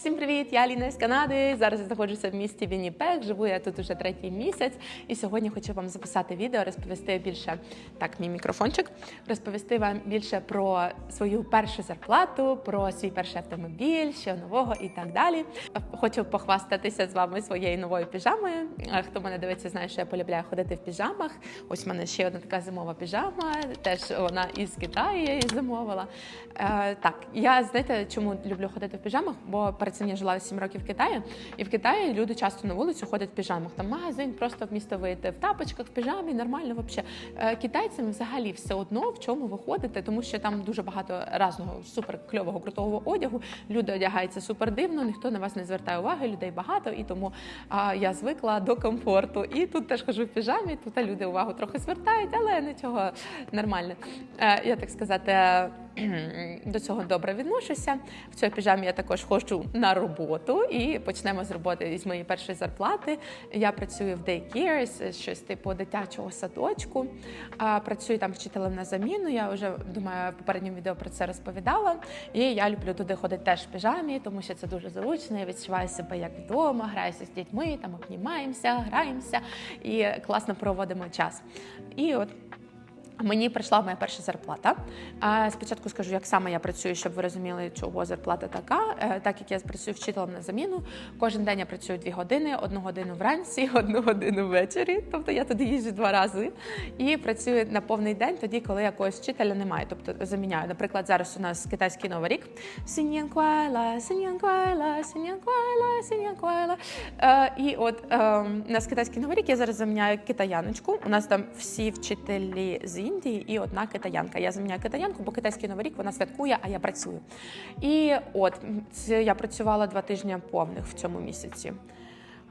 Всім привіт! Я Аліна з Канади. Зараз я знаходжуся в місті Вінніпек. Живу я тут уже третій місяць. І сьогодні хочу вам записати відео, розповісти більше так, мій мікрофончик, розповісти вам більше про свою першу зарплату, про свій перший автомобіль, що нового і так далі. Хочу похвастатися з вами своєю новою піжамою. Хто мене дивиться, знає, що я полюбляю ходити в піжамах. Ось в мене ще одна така зимова піжама. Теж вона із Китаю я її замовила. Е, так, я знаєте, чому люблю ходити в піжамах? Бо перед я жила 7 років в Китаї, і в Китаї люди часто на вулицю ходять в піжамах. Там магазин, просто в місто вийти в тапочках, в піжамі, нормально взагалі. Е, китайцям взагалі все одно в чому ви ходите, тому що там дуже багато разного супер кльового крутого одягу. Люди одягаються супер дивно, ніхто на вас не звертає уваги, людей багато, і тому а, я звикла до комфорту. І тут теж хожу в піжамі. Тут люди увагу трохи звертають, але нічого нормально. Е, я так сказати. До цього добре відношуся. В цій піжамі я також ходжу на роботу і почнемо з роботи з моєї першої зарплати. Я працюю в daycare, щось типу дитячого садочку. Працюю там вчителем на заміну. Я вже думаю, в попередньому відео про це розповідала. І я люблю туди ходити теж в піжамі, тому що це дуже зручно. Я відчуваю себе як вдома, граюся з дітьми, там обнімаємося, граємося і класно проводимо час. І от. Мені прийшла моя перша зарплата. Спочатку скажу, як саме я працюю, щоб ви розуміли, чого зарплата така. Е, Так як я працюю вчителем на заміну, кожен день я працюю дві години, одну годину вранці, одну годину ввечері. Тобто я туди їжджу два рази і працюю на повний день, тоді, коли якогось вчителя немає. Тобто заміняю. Наприклад, зараз у нас китайський новий рік. Синьянквайла, синьянквайла, синьянквайла, синьянквайла. Е, І от е, у нас китайський новий рік. Я зараз заміняю китаяночку. У нас там всі вчителі з Індії і одна китаянка. Я заміняю китаянку, бо китайський новий рік вона святкує, а я працюю. І от я працювала два тижні повних в цьому місяці.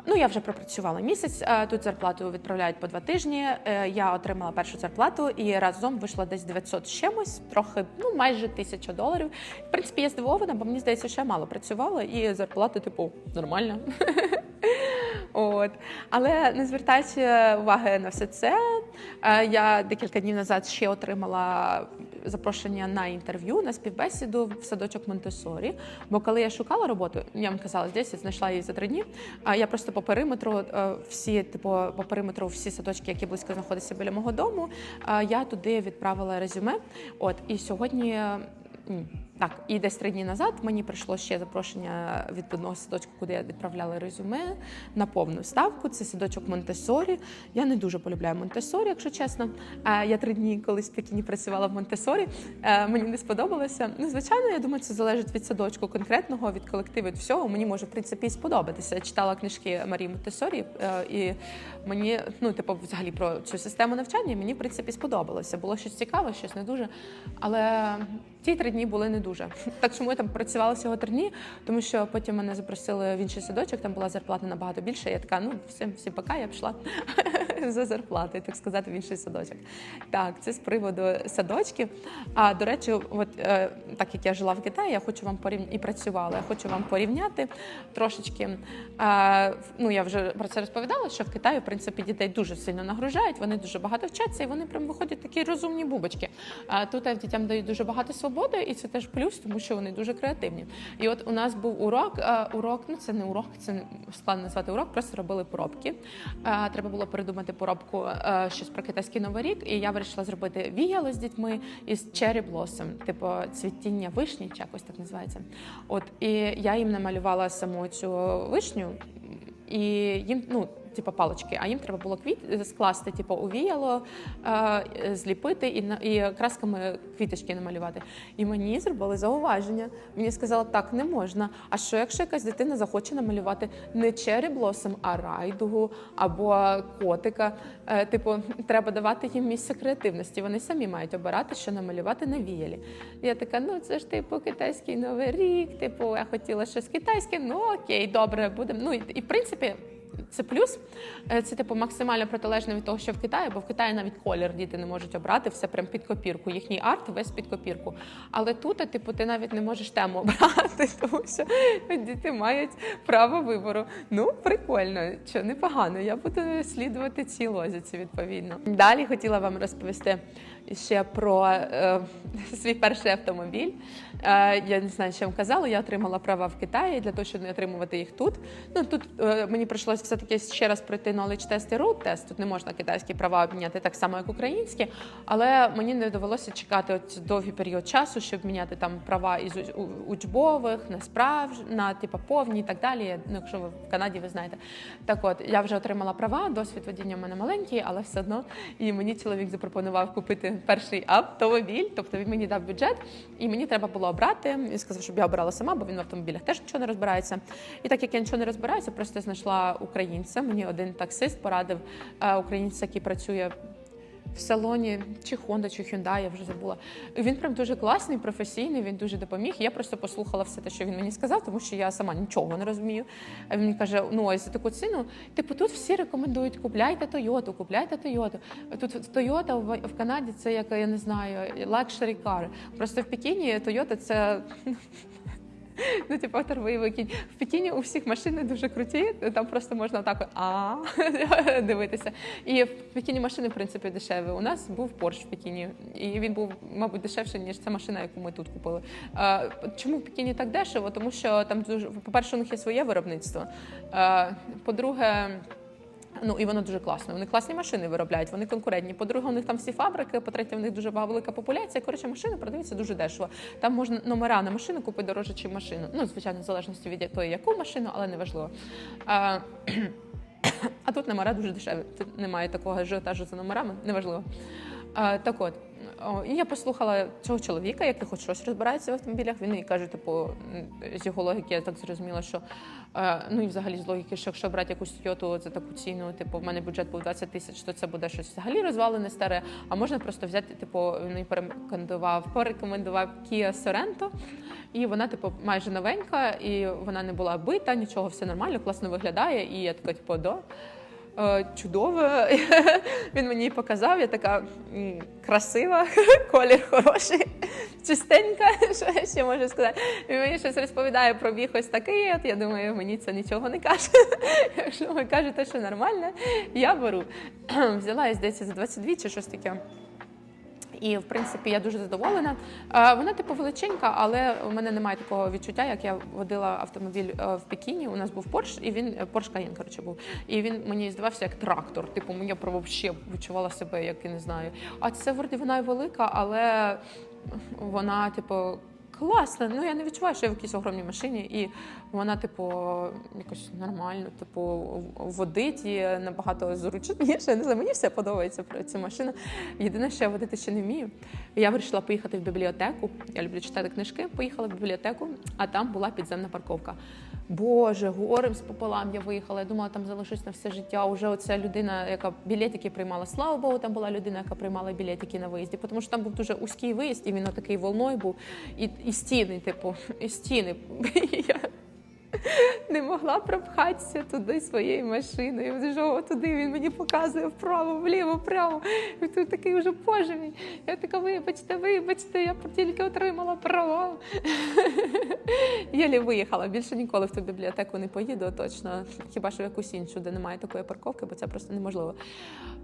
Ну, я вже пропрацювала місяць. Тут зарплату відправляють по два тижні. Е, Я отримала першу зарплату і разом вийшло десь 900 з чимось, трохи, ну майже тисяча доларів. В принципі, я здивована, бо мені здається, що я мало працювала, і зарплата, типу, нормальна. От. Але не звертаючи уваги на все це, я декілька днів назад ще отримала запрошення на інтерв'ю, на співбесіду в садочок Монтесорі. Бо коли я шукала роботу, я вам казала, здесь я знайшла її за три дні. А я просто по периметру е, всі, типу, по периметру всі садочки, які близько знаходяться біля мого дому, е, я туди відправила резюме. От і сьогодні. Так, і десь три дні назад мені прийшло ще запрошення від одного садочку, куди я відправляла резюме на повну ставку. Це садочок Монтесорі. Я не дуже полюбляю Монтесорі, якщо чесно. Я три дні колись в Пекіні працювала в Монтесорі. Е, Мені не сподобалося. Ну, звичайно, я думаю, це залежить від садочку конкретного, від колективу, від всього. Мені може в принципі сподобатися. Я читала книжки Марії Монтесорі, е, і мені, ну, типу, взагалі про цю систему навчання мені в принципі сподобалося. Було щось цікаве, щось не дуже. Але ті три дні були не дуже. Так чому я там працювала всього три дні? Тому що потім мене запросили в інший садочок, там була зарплата набагато більше. Я така, ну всім, всім пока, я пішла за зарплатою, так сказати, в інший садочок. Так, це з приводу садочків. А до речі, от е, так як я жила в Китаї, я хочу вам порівняти і працювала. Я хочу вам порівняти трошечки. Е, ну я вже про це розповідала, що в Китаї в принципі дітей дуже сильно нагружають, вони дуже багато вчаться, і вони прям виходять такі розумні бубочки. А тут е, дітям дають дуже багато свободи, і це теж плюс, тому що вони дуже креативні. І от у нас був урок. е, Урок, ну це не урок, це складно назвати урок, просто робили поробки. Е, Треба було придумати поробку е, щось про китайський новий рік. І я вирішила зробити віяло з дітьми із Cherry Blossom, типу цвітіння вишні, чи якось так називається. От і я їм намалювала саму цю вишню, і їм ну. Типу палочки, а їм треба було квіт скласти, типу, увіяло, е, зліпити і на і красками квіточки намалювати. І мені зробили зауваження. Мені сказали, так не можна. А що, якщо якась дитина захоче намалювати не чері блосом, а райдугу або котика? Е, типу, треба давати їм місце креативності. Вони самі мають обирати, що намалювати на віялі. Я така, ну це ж типу китайський новий рік. Типу, я хотіла щось китайське. Ну окей, добре, будемо. Ну і в принципі. Це плюс. Е, Це типу максимально протилежно від того, що в Китаї, бо в Китаї навіть колір діти не можуть обрати, все прям під копірку. Їхній арт весь під копірку. Але тут, типу, ти навіть не можеш тему обрати, тому що діти мають право вибору. Ну, прикольно, що непогано. Я буду слідувати цій лозіці відповідно. Далі хотіла вам розповісти ще про е, свій перший автомобіль. Е, я не знаю, що вам казала. Я отримала права в Китаї для того, щоб не отримувати їх тут. Ну тут е, мені прийшлося все таки ще раз пройти knowledge тест і road тест. Тут не можна китайські права обміняти так само, як українські, але мені не довелося чекати от довгий період часу, щоб міняти там права із учбових на справж, на типу повні і так далі. Ну, якщо ви в Канаді, ви знаєте. Так от я вже отримала права, досвід водіння в мене маленький, але все одно. І мені чоловік запропонував купити перший автомобіль, тобто він мені дав бюджет, і мені треба було обрати. Він сказав, щоб я обирала сама, бо він в автомобілях теж нічого не розбирається. І так як я нічого не розбираюся, просто знайшла українця. Мені один таксист порадив е, українця, який працює. В салоні чи Honda, чи Hyundai, я вже забула. Він прям дуже класний, професійний, він дуже допоміг. Я просто послухала все те, що він мені сказав, тому що я сама нічого не розумію. А він каже: ну ось за таку ціну, типу, тут всі рекомендують купляйте Тойоту, купляйте Тойоту. Тут Тойота в, Канаді це як я не знаю, luxury car. Просто в Пекіні Тойота це. Ну, типу, торговий кінь. В Пекіні у всіх машини дуже круті, там просто можна так а дивитися. І в Пекіні машини, в принципі, дешеві. У нас був Порш в Пекіні, і він був, мабуть, дешевший, ніж ця машина, яку ми тут купили. Чому в Пекіні так дешево? Тому що там дуже, по-перше, у них є своє виробництво. По-друге, Ну і воно дуже класно. Вони класні машини виробляють, вони конкурентні. По-друге, у них там всі фабрики. По-третє, у них дуже велика популяція. Коротше, машини продаються дуже дешево. Там можна номера на машину купити дорожче, чи машину. Ну, звичайно, в залежності від того, яку машину, але не важливо. А, а тут номера дуже дешеві. Тут немає такого ажіотажу за номерами, неважливо. А, так от. І я послухала цього чоловіка, який хоч щось розбирається в автомобілях. Він мені каже, типу, з його логіки я так зрозуміла, що е, ну і взагалі з логіки, що якщо брати якусь Toyota за таку ціну, типу, в мене бюджет був 20 тисяч, то це буде щось взагалі розвалене старе. А можна просто взяти, типу, він мені порекомендував, порекомендував Kia Sorento, і вона, типу, майже новенька, і вона не була бита, нічого, все нормально, класно виглядає. І я така, типу, да. Е, Чудово. Він мені показав, я така красива, колір хороший, чистенька. Що я ще можу сказати? Він мені щось розповідає про біг ось такий. От я думаю, мені це нічого не каже. Якщо ви кажете, що нормально, я беру. Взяла я здається за 22 чи щось таке. І в принципі я дуже задоволена. Е, Вона типу величенька, але у мене немає такого відчуття, як я водила автомобіль е, в Пекіні. У нас був Порш, і він Порш Каєн, коротше, був. І він мені здавався як трактор. Типу, я про відчувала себе, як я не знаю. А це вроді вона і велика, але вона, типу. Класна, ну я не відчуваю, що я в якійсь огромній машині, і вона, типу, якось нормально, типу, водить і набагато зручніше. Не знаю, мені все подобається про цю машину. Єдине, що я водити ще не вмію. Я вирішила поїхати в бібліотеку. Я люблю читати книжки. Поїхала в бібліотеку, а там була підземна парковка. Боже, горем з пополам я виїхала. Я думала, там залишусь на все життя. Уже оця людина, яка білетики приймала. Слава Богу, там була людина, яка приймала білетики на виїзді, тому що там був дуже узький виїзд, і він такий волною був. І, і стіни, типу, і стіни. Я не могла пропхатися туди своєю машиною. Вже туди він мені показує вправо, вліво, вправо. І тут такий вже боже мій. Я така, вибачте, вибачте, я тільки отримала права. Єлі виїхала. Більше ніколи в ту бібліотеку не поїду, точно. Хіба що в якусь іншу, де немає такої парковки, бо це просто неможливо.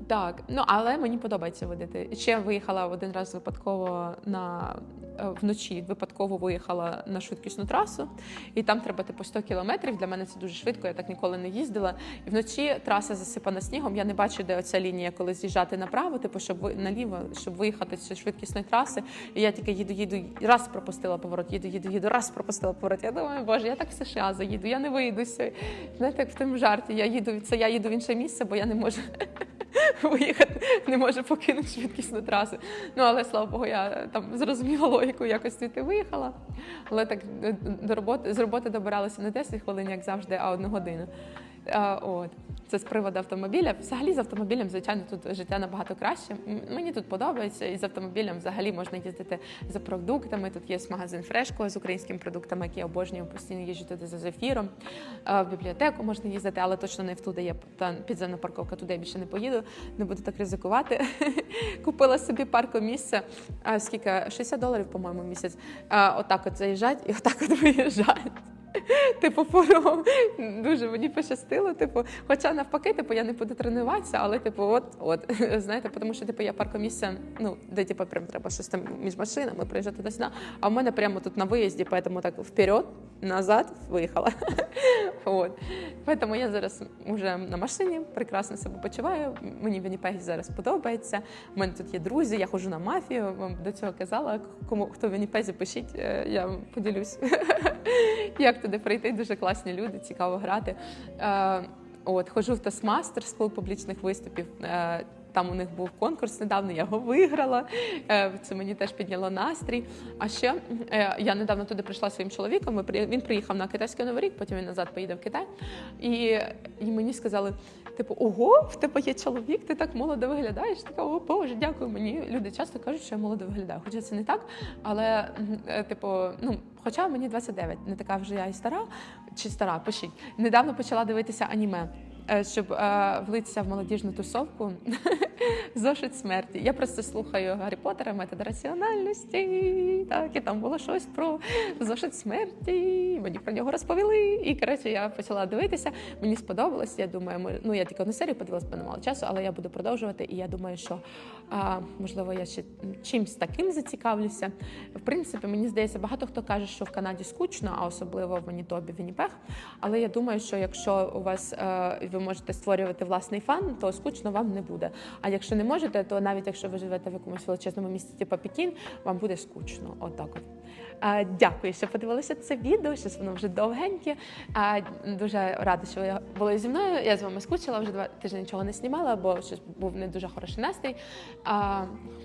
Так, ну але мені подобається водити. Ще виїхала один раз випадково на е, вночі, випадково виїхала на швидкісну трасу, і там треба типу 100 кілометрів. Для мене це дуже швидко, я так ніколи не їздила. І вночі траса засипана снігом. Я не бачу, де оця лінія, коли з'їжджати направо, типу, щоб наліво, щоб виїхати з швидкісної траси. І я тільки їду, їду, раз пропустила поворот, їду, їду, їду, раз пропустила поворот. Я думаю, боже, я так в США заїду, я не вийду. з цієї». Знаєте, як в тому жарті. Я їду, це я їду в інше місце, бо я не можу виїхати, не може покинути швидкісну трасу. Ну але слава Богу, я там зрозуміла логіку, якось звідти виїхала. Але так е, до роботи з роботи добиралася не 10 хвилин, як завжди, а одну годину. От. Це з приводу автомобіля. Взагалі з автомобілем, звичайно, тут життя набагато краще. Мені тут подобається, і з автомобілем взагалі можна їздити за продуктами. Тут є магазин Фрешко з українськими продуктами, який я обожнюю. Постійно їжджу туди за зефіром. В бібліотеку можна їздити, але точно не в туди є підземна парковка. Туди я більше не поїду, не буду так ризикувати. Купила собі паркомісце. Скільки 60 доларів, по-моєму, місяць. Отак от заїжджать і отак от виїжджають. Типу, форум дуже мені пощастило. Типу, хоча навпаки, типу, я не буду тренуватися, але типу, от, от знаєте, тому що типу я паркомісце, ну де типу, прям треба щось там між машинами приїжджати до сюди. А в мене прямо тут на виїзді, поэтому так вперед, назад виїхала. От. Поэтому я зараз вже на машині прекрасно себе почуваю. Мені Вінніпегі зараз подобається. У мене тут є друзі, я ходжу на мафію. Вам до цього казала. Кому хто в Вінніпезі, пишіть, е, я поділюсь. Як туди прийти? Дуже класні люди, цікаво грати. Е, От, ходжу в Тосмастер, клуб публічних виступів. Е, Там у них був конкурс недавно, я його виграла. Е, Це мені теж підняло настрій. А ще я недавно туди прийшла своїм чоловіком. Він приїхав на китайський новий рік, потім він назад поїде в Китай. І, і мені сказали: типу, ого, в тебе є чоловік, ти так молодо виглядаєш. Така, о Боже, дякую. Мені люди часто кажуть, що я молодо виглядаю. Хоча це не так. Але, типу, ну, хоча мені 29, не така вже я і стара чи стара, пишіть. Недавно почала дивитися аніме. е, Щоб е, влитися в молодіжну тусовку зошит смерті. Я просто слухаю Гаррі Поттера, метод раціональності. Так, і там було щось про зошит смерті. Мені про нього розповіли. І коротше, я почала дивитися. Мені сподобалось. Я думаю, ну я тільки одну серію подивилась, бо не мало часу, але я буду продовжувати. І я думаю, що а, можливо я ще чимсь таким зацікавлюся. В принципі, мені здається, багато хто каже, що в Канаді скучно, а особливо в Манітобі, Вінніпег. Але я думаю, що якщо у вас е, ви можете створювати власний фан, то скучно вам не буде. А якщо не можете, то навіть якщо ви живете в якомусь величезному місті, типу Пекін, вам буде скучно. Отак от. Дякую, що подивилися це відео. Щось воно вже довгеньке. Дуже рада, що ви були зі мною. Я з вами скучила, вже два тижні нічого не знімала, бо щось був не дуже хороший настрій.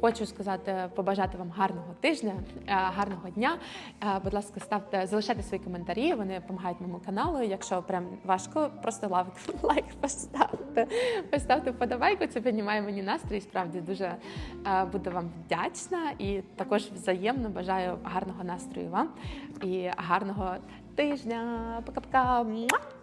Хочу сказати, побажати вам гарного тижня, гарного дня. Будь ласка, ставте, залишайте свої коментарі. Вони допомагають моєму каналу. Якщо прям важко, просто лайк, лайк поставте. Поставте вподобайку, це піднімає мені настрій. Справді дуже е, буду вам вдячна і також взаємно бажаю гарного настрою вам і гарного тижня. Пока-пока.